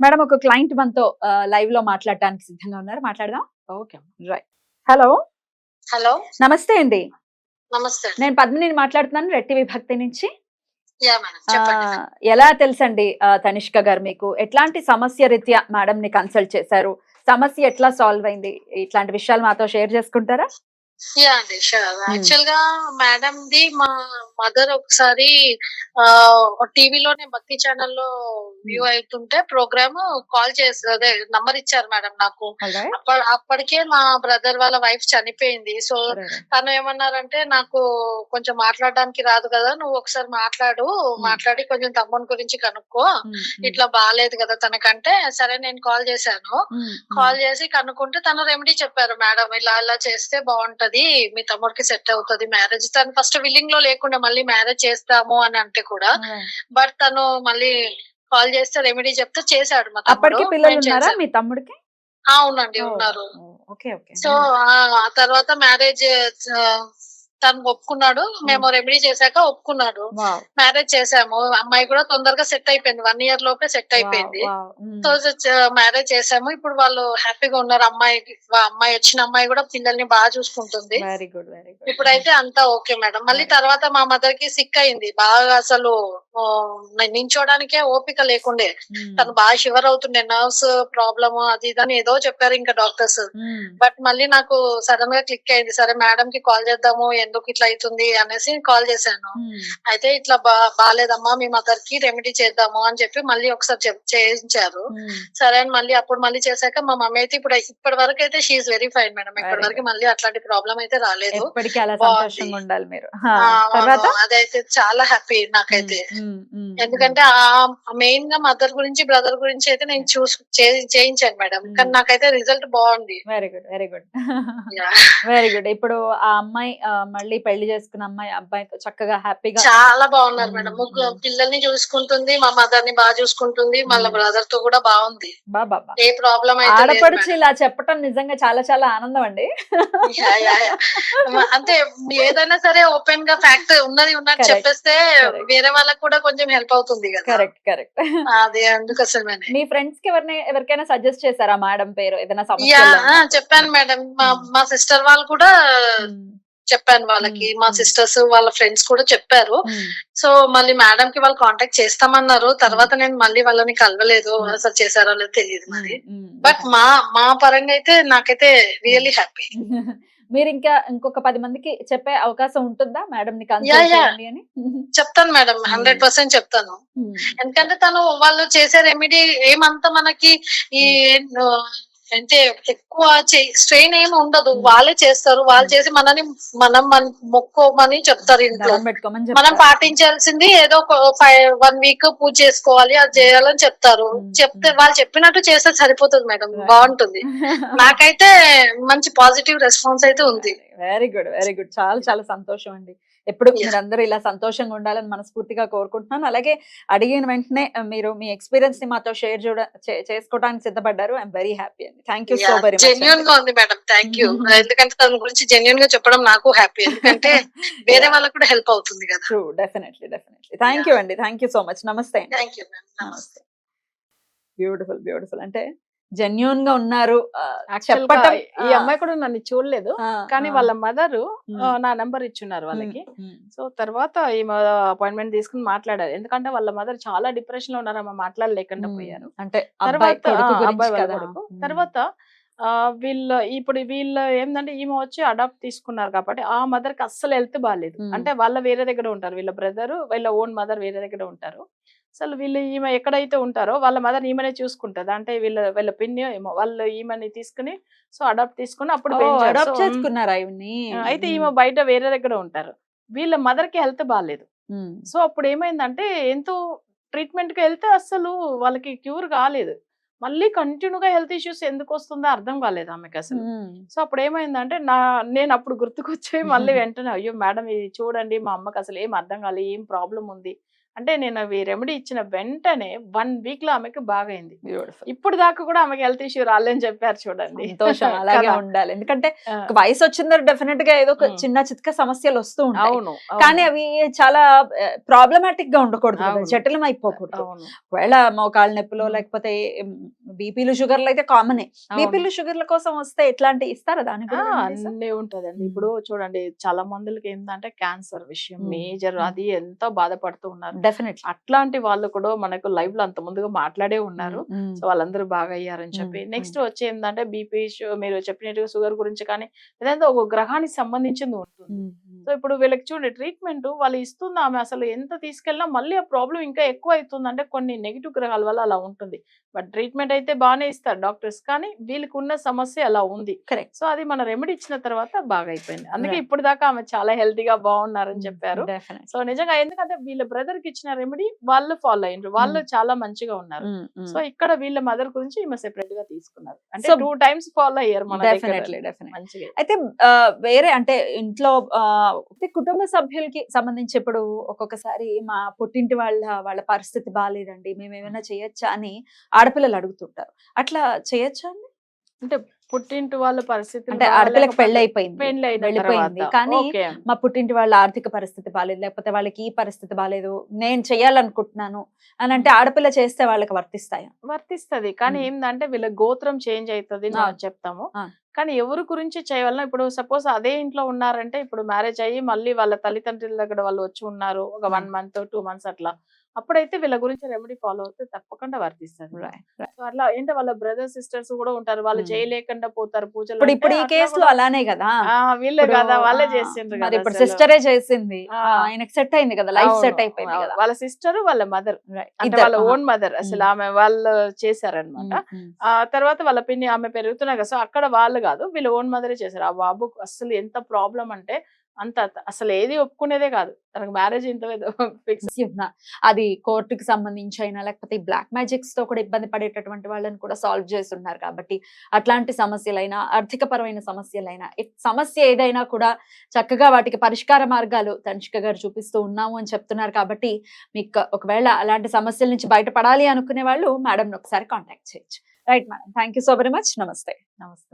Madam ఒక client మనతో లైవ్లో మాట్లాడడానికి సిద్ధంగా ఉన్నారు. మాట్లాడదాం. Okay right. హలో. హలో. నమస్తే అండి. నమస్తే. నేను పద్మిని మాట్లాడుతున్నాను రెట్టి విభక్తి నుంచి. ఎలా తెలుసండి తనిష్క గారు మీకు? ఎట్లాంటి సమస్య రీత్యా మేడం ని కన్సల్ట్ చేశారు? సమస్య ఎట్లా సాల్వ్ అయింది? ఇట్లాంటి విషయాలు మాతో షేర్ చేసుకుంటారా? యా అండి యాక్చువల్గా మేడం ది మా మదర్ ఒకసారి ఆ టీవీలోనే భక్తి ఛానల్లో వ్యూ అవుతుంటే ప్రోగ్రామ్ కాల్ చేసి అదే నంబర్ ఇచ్చారు మేడం నాకు. అప్ప- అప్పటికే మా బ్రదర్ వాళ్ళ వైఫ్ చనిపోయింది. సో తను ఏమన్నారంటే నాకు కొంచెం మాట్లాడడానికి రాదు కదా నువ్వు ఒకసారి మాట్లాడు మాట్లాడి కొంచెం తమ్ముని గురించి కనుక్కో. ఇట్లా బాగాలేదు కదా తనకంటే సరే నేను కాల్ చేశాను. కాల్ చేసి కనుక్కుంటే తను రెమెడీ చెప్పారు మేడం ఇలా ఇలా చేస్తే బాగుంటది. మీ తమ్ముడికి సెట్ అవుతది మ్యారేజ్. తను ఫస్ట్ విల్లింగ్లో లేకుండా మళ్ళీ మ్యారేజ్ చేస్తాము అని అంటే కూడా బట్ తను మళ్ళీ కాల్ చేస్తే రెమెడీ చెప్తే చేశాడు మా. అప్పటికి పిల్లలు ఉన్నారా. మీ తమ్ముడికి? అవునండి ఉన్నారు. Okay okay. సో ఆ తర్వాత మ్యారేజ్ తను ఒప్పుకున్నాడు. మేము రెమెడీ చేశాక ఒప్పుకున్నాడు. మ్యారేజ్ చేసాము అమ్మాయి కూడా తొందరగా సెట్ అయిపోయింది. వన్ ఇయర్ లోపే సెట్ అయిపోయింది. సో మ్యారేజ్ చేసాము ఇప్పుడు వాళ్ళు హ్యాపీగా ఉన్నారు. అమ్మాయి వా- అమ్మాయి వచ్చిన అమ్మాయి కూడా పిల్లల్ని బాగా చూసుకుంటుంది. ఇప్పుడైతే అంతా ఓకే మేడం మళ్ళీ తర్వాత మా మదర్కి సిక్ అయింది. బాగా అసలు నించోడానికే ఓపిక లేకుండే. తను బాగా షివర్ అవుతుండే నర్వ్స్ ప్రాబ్లమ్ అది ఇది అని ఏదో చెప్పారు ఇంకా డాక్టర్స్. బట్ మళ్ళీ నాకు సడన్గా క్లిక్ అయింది సరే మేడం కి కాల్ చేద్దాము ఎందుకు ఇట్లా అవుతుంది అనేసి కాల్ చేశాను. అయితే ఇట్లా బా బాగాలేదమ్మా మీ మదర్కి రెమెడీ చేద్దాము అని చెప్పి మళ్ళీ ఒకసారి చేయించారు. సరే అని మళ్ళీ అప్పుడు మళ్ళీ చేశాక మా మమ్మీ అయితే ఇప్పుడు ఇప్పటి వరకు అయితే షీఈ్ వెరీ ఫైన్ మేడం. ఇప్పటి వరకు మళ్ళీ అట్లాంటి ప్రాబ్లం అయితే రాలేదు. అదైతే చాలా హ్యాపీ నాకైతే. ఎందుకంటే ఆ మెయిన్గా మదర్ గురించి బ్రదర్ గురించి అయితే నేను చూస్ చేయించాను మేడం కానీ నాకైతే రిజల్ట్ బాగుంది very good very good. Very good ఇప్పుడు ఆ అమ్మాయి మళ్ళీ పెళ్ళి చేసుకున్న అమ్మాయి అబ్బాయితో చక్కగా హ్యాపీగా చాలా బాగున్నారు మేడం. ముగ్గురు పిల్లల్ని చూసుకుంటుంది మా మదర్ని బాగా చూసుకుంటుంది మళ్ళీ. బ్రదర్తో కూడా బాగుంది బాబా ఏ ప్రాబ్లం అయితే ఆడపడుచు. ఇలా చెప్పటం నిజంగా చాలా చాలా ఆనందం అండి. అంటే ఏదైనా సరే ఓపెన్గా ఫ్యాక్ట్ ఉన్నది ఉన్నట్టు Correct. చెప్పేస్తే. వేరే వాళ్ళకి కూడా కొంచెం హెల్ప్ అవుతుంది కదా. కరెక్ట్ కరెక్ట్ అది అందుకోసమేనే. మీ ఫ్రెండ్స్కి ఎవరిని ఎవరికైనా సజెస్ట్ చేశారా మేడం పేరు? ఏదైనా? చెప్పాను మేడం మా సిస్టర్ వాళ్ళు కూడా ఉమ్, చెప్పాను వాళ్ళకి. మ్మ్. మా. సిస్టర్స్ వాళ్ళ ఫ్రెండ్స్ కూడా చెప్పారు. సో మళ్ళీ మేడం కి వాళ్ళు కాంటాక్ట్ చేస్తామన్నారు. తర్వాత నేను మళ్ళీ వాళ్ళని కలవలేదు. అసలు చేశారో లేదో తెలియదు మరి. బట్ మా మా పరంగా అయితే నాకైతే రియల్లీ హ్యాపీ మీరు ఇంకా ఇంకొక పది మందికి చెప్పే అవకాశం ఉంటుందా? మేడం అని. చెప్తాను మేడం హండ్రెడ్ పర్సెంట్ చెప్తాను. ఉమ్, ఎందుకంటే తను వాళ్ళు చేసే రెమెడీ ఏమంతా మనకి ఈ ఆ, అంటే ఎక్కువ స్ట్రెయిన్ ఏమి ఉండదు. వాళ్ళే చేస్తారు వాళ్ళు. చేసి మనని మనం మన మొక్కోమని చెప్తారు ఇంట్లో మనం. పాటించాల్సింది ఏదో ఫైవ్ వన్ వీక్ పూజ చేసుకోవాలి అది చేయాలని చెప్తారు. చెప్తే వాళ్ళు చెప్పినట్టు చేస్తే సరిపోతుంది మేడం. బాగుంటుంది నాకైతే మంచి పాజిటివ్ రెస్పాన్స్ అయితే ఉంది వెరీ గుడ్ వెరీ గుడ్ చాలా చాలా సంతోషం అండి. ఎప్పుడు. మీరందరూ ఇలా సంతోషంగా ఉండాలని మనస్ఫూర్తిగా కోరుకుంటున్నాను. అలాగే అడిగిన వెంటనే మీరు మీ ఎక్స్పీరియన్స్ని మాతో షేర్ చూడ చేసుకోవడానికి సిద్ధపడ్డారు. ఐఎమ్ వెరీ హ్యాపీ అండి. థ్యాంక్ యూ సో వెరీ జెన్యున్గా ఉంది మేడం థ్యాంక్ యూ. ఎందుకంటే దాని గురించి జెన్యున్గా చెప్పడం నాకు హ్యాపీ ఎందుకంటే వేరే వాళ్ళకి కూడా హెల్ప్ అవుతుంది కదా. True definitely definitely thank you అండి. థ్యాంక్ యూ సో మచ్ నమస్తే అండి. థ్యాంక్ యూ నమస్తే బ్యూటిఫుల్ బ్యూటిఫుల్ అంటే జెన్యున్గా ఉన్నారు చెప్పటం ఈ అమ్మాయి కూడా నన్ను చూడలేదు. కానీ వాళ్ళ మదర్ నా నంబర్ ఇచ్చున్నారు వాళ్ళకి. సో తర్వాత ఈమె అపాయింట్మెంట్ తీసుకుని మాట్లాడారు. ఎందుకంటే వాళ్ళ మదర్ చాలా డిప్రెషన్లో ఉన్నారు. ఆమె మాట్లాడలేకుండా పోయారు. అంటే తర్వాత తర్వాత వీళ్ళు ఇప్పుడు వీళ్ళు ఏంటంటే ఈమె వచ్చి అడాప్ట్ తీసుకున్నారు కాబట్టి ఆ మదర్కి అస్సలు హెల్త్ బాగాలేదు. అంటే వాళ్ళ వేరే దగ్గర ఉంటారు. వీళ్ళ బ్రదర్ వీళ్ళ ఓన్ మదర్ వేరే దగ్గర ఉంటారు. అసలు వీళ్ళు ఈమె ఎక్కడైతే ఉంటారో వాళ్ళ మదర్ ఈమెనే చూసుకుంటది. అంటే వీళ్ళ వీళ్ళ పిన్ని ఏమో వాళ్ళు ఈమెని తీసుకుని సో అడాప్ట్ తీసుకుని అప్పుడు. అడాప్ట్ చేసుకున్నారా అయితే ఈమె బయట వేరే దగ్గర ఉంటారు. వీళ్ళ మదర్కి హెల్త్ బాగాలేదు సో అప్పుడు ఏమైందంటే ఎంతో ట్రీట్మెంట్కి వెళ్తే అస్సలు వాళ్ళకి క్యూర్ కాలేదు. మళ్ళీ కంటిన్యూగా హెల్త్ ఇష్యూస్ ఎందుకు వస్తుందో అర్థం కాలేదు ఆమెకి అసలు. సో అప్పుడు ఏమైందంటే నా నేను అప్పుడు గుర్తుకొచ్చి మళ్ళీ వెంటనే అయ్యో మేడం ఇది చూడండి మా అమ్మకి అసలు ఏం అర్థం కాలేదు ఏం ప్రాబ్లం ఉంది అంటే నేను అవి రెమెడీ ఇచ్చిన వెంటనే వన్ వీక్లో ఆమెకి బాగైంది. ఇప్పుడు దాకా కూడా ఆమెకి హెల్త్ ఇష్యూ రాలేని చెప్పారు చూడండి సంతోషం అలాగే. ఉండాలి ఎందుకంటే వయసు వచ్చిందో డెఫినెట్గా ఏదో ఒక. చిన్న చిత్క సమస్యలు వస్తూ ఉంటాయి అవును కానీ అవి చాలా ప్రాబ్లమాటిక్గా ఉండకూడదు. జటిలం అయిపోకూడదు ఒకవేళ మోకాళ్ళ నొప్పులు. లేకపోతే బీపీలు షుగర్లు అయితే కామనే. బీపీలు షుగర్ల కోసం వస్తే ఎట్లాంటి ఇస్తారా దానికి remedies? అన్నీ ఉంటదండి. ఇప్పుడు చూడండి చాలా మందికి ఏంటంటే క్యాన్సర్ విషయం. మేజర్. అది ఎంతో బాధపడుతూ ఉన్నారు Definitely. అట్లాంటి వాళ్ళు కూడా మనకు లైవ్లో అంత ముందుగా మాట్లాడే ఉన్నారు. సో వాళ్ళందరూ బాగా అయ్యారని చెప్పి. నెక్స్ట్ వచ్చి ఏంటంటే బీపీ మీరు చెప్పినట్టుగా షుగర్ గురించి కానీ ఏదంటే ఒక గ్రహానికి సంబంధించింది ఉంటుంది. సో ఇప్పుడు వీళ్ళకి చూడండి ట్రీట్మెంట్ వాళ్ళు ఇస్తుంది ఆమె అసలు ఎంత తీసుకెళ్ళినా మళ్ళీ ఆ ప్రాబ్లం ఇంకా ఎక్కువ అవుతుంది. అంటే కొన్ని నెగిటివ్ గ్రహాల వల్ల అలా ఉంటుంది. బట్ ట్రీట్మెంట్ అయితే బాగానే ఇస్తారు డాక్టర్స్. కానీ వీళ్ళకి ఉన్న సమస్య అలా ఉంది. Correct. సో అది మన రెమెడీ ఇచ్చిన తర్వాత బాగా అయిపోయింది. అందుకే. ఇప్పుడు దాకా ఆమె చాలా హెల్తీగా బాగున్నారని చెప్పారు. Definitely. సో నిజంగా ఎందుకంటే వీళ్ళ బ్రదర్కి ఇచ్చిన రెమెడీ వాళ్ళు ఫాలో అయ్యారు వాళ్ళు చాలా మంచిగా ఉన్నారు. ఉమ్. సో ఇక్కడ వీళ్ళ మదర్ గురించి ఈమె సెపరేట్గా తీసుకున్నారు. అంటే టూ టైమ్స్ ఫాలో అయ్యారు మన అయితే వేరే అంటే ఇంట్లో ఆ, అంటే కుటుంబ సభ్యులకి సంబంధించి ఇప్పుడు ఒక్కొక్కసారి మా పుట్టింటి వాళ్ళ వాళ్ళ పరిస్థితి బాగాలేదండి మేము ఏమైనా చేయొచ్చా అని ఆడపిల్లలు అడుగుతుంటారు. అట్లా చేయొచ్చా అండి? అంటే పుట్టింటి వాళ్ళ పరిస్థితి అంటే ఆడపిల్లకి పెళ్ళి అయిపోయింది వెళ్ళిపోయింది. కానీ. మా పుట్టింటి వాళ్ళ ఆర్థిక పరిస్థితి బాగాలేదు లేకపోతే వాళ్ళకి ఈ పరిస్థితి బాగాలేదు నేను చేయాలనుకుంటున్నాను అని అంటే ఆడపిల్ల చేస్తే వాళ్ళకి వర్తిస్తాయా? వర్తిస్తది. కానీ. ఏంటంటే వీళ్ళ గోత్రం చేంజ్ అవుతుంది చెప్తాము. కానీ ఎవరి గురించి చేయాలన్నా ఇప్పుడు సపోజ్ అదే ఇంట్లో ఉన్నారంటే ఇప్పుడు మ్యారేజ్ అయ్యి మళ్ళీ వాళ్ళ తల్లిదండ్రుల దగ్గర వాళ్ళు వచ్చి ఉన్నారు ఒక వన్ మంత్ టూ మంత్స్ అట్లా. అప్పుడైతే వీళ్ళ గురించి రెమెడీ ఫాలో అవుతే తప్పకుండా వర్తిస్తుంది సో అట్లా ఏంటంటే వాళ్ళ బ్రదర్ సిస్టర్స్ కూడా ఉంటారు వాళ్ళు మ్మ్. చేయలేకుండా పోతారు పూజలు ఇప్పుడు ఈ కేసులో అలానే కదా వీళ్ళే కదా వాళ్ళే చేసిండ్రు కదా ఇప్పుడు. సిస్టరే చేసింది. ఆయనకు సెట్ అయింది కదా లైఫ్ సెట్ అయిపోయింది వాళ్ళ సిస్టర్ వాళ్ళ మదర్. అంటే వాళ్ళ. ఓన్ మదర్ అసలు మ్మ్. ఆమె వాళ్ళు చేశారనమాట ఉమ్. ఆ తర్వాత వాళ్ళ పిన్ని ఆమె పెరుగుతున్నారు కదా సో అక్కడ వాళ్ళు కాదు వీళ్ళ ఓన్ మదరే చేశారు ఆ బాబుకు అసలు ఎంత ప్రాబ్లం అంటే అంత అసలు ఏది ఒప్పుకునేదే కాదు. తనకు మ్యారేజ్ ఇంత ఫిక్స్ ఉన్నా. అది కోర్టుకి సంబంధించి అయినా లేకపోతే బ్లాక్ మ్యాజిక్స్తో కూడా ఇబ్బంది పడేటటువంటి వాళ్ళని కూడా సాల్వ్ చేస్తున్నారు కాబట్టి అట్లాంటి సమస్యలైనా ఆర్థిక పరమైన సమస్యలైనా సమస్య ఏదైనా కూడా చక్కగా వాటికి పరిష్కార మార్గాలు తనిష్క గారు చూపిస్తూ ఉన్నాము అని చెప్తున్నారు కాబట్టి మీకు ఒకవేళ అలాంటి సమస్యల నుంచి బయటపడాలి అనుకునే వాళ్ళు మేడం ఒకసారి కాంటాక్ట్ చేయొచ్చు. Right madam thank you so very much. నమస్తే. నమస్తే.